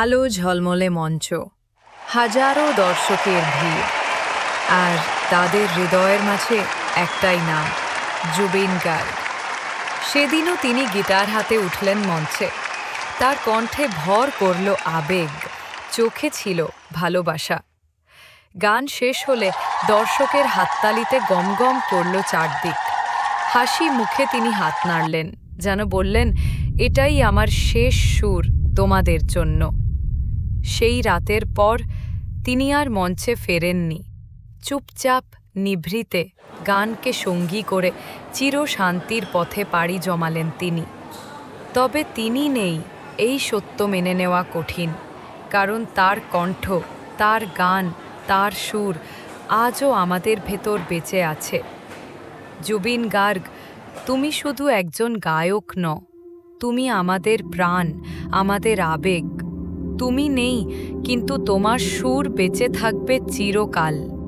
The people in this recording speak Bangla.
আলো ঝলমলে মঞ্চ। হাজারো দর্শকের ভিড়। আর তাদের হৃদয়ের মাঝে একটাই নাম, জুবিন গার্গ। সেদিনও তিনি গিটার হাতে উঠলেন মঞ্চে। তার কণ্ঠে ভর করল আবেগ, চোখে ছিল ভালোবাসা। গান শেষ হলে দর্শকের হাততালিতে গমগম করল চারদিক। হাসি মুখে তিনি হাত নাড়লেন, যেন বললেন, এটাই আমার শেষ সুর তোমাদের জন্য। সেই রাতের পর তিনি আর মঞ্চে ফেরেননি। চুপচাপ, নিভৃতে গানকে সঙ্গী করে চির শান্তির পথে পাড়ি জমালেন তিনি। তবে তিনি নেই এই সত্য মেনে নেওয়া কঠিন, কারণ তার কণ্ঠ, তার গান, তার সুর আজও আমাদের ভেতর বেঁচে আছে। জুবিন গার্গ, তুমি শুধু একজন গায়ক ন তুমি আমাদের প্রাণ, আমাদের আবেগ তুমি নেই কিন্তু তোমার সুর বেঁচে থাকবে চিরকাল।